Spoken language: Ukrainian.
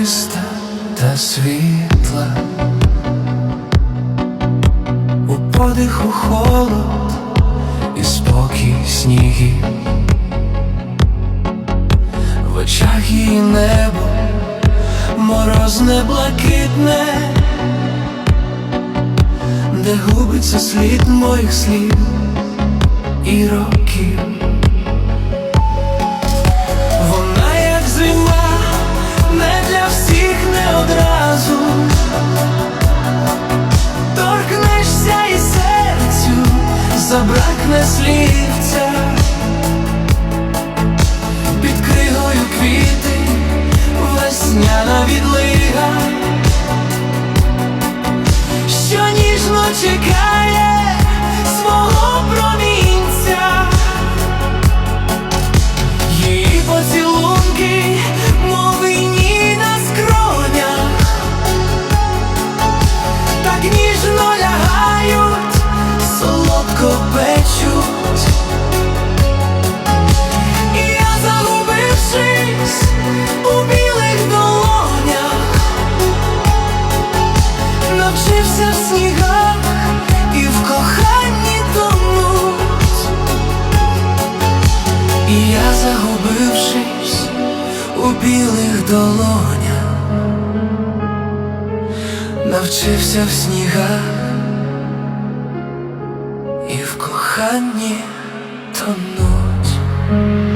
міста та світла, у подиху холод і спокій снігів, в очах її небо, морозне блакитне, де губиться слід моїх слів і років. Забракне слівця. Під кригою квіти, весняна відлига, що ніжно чекає я загубившись у білих долонях, навчився в снігах і в коханні тонуть.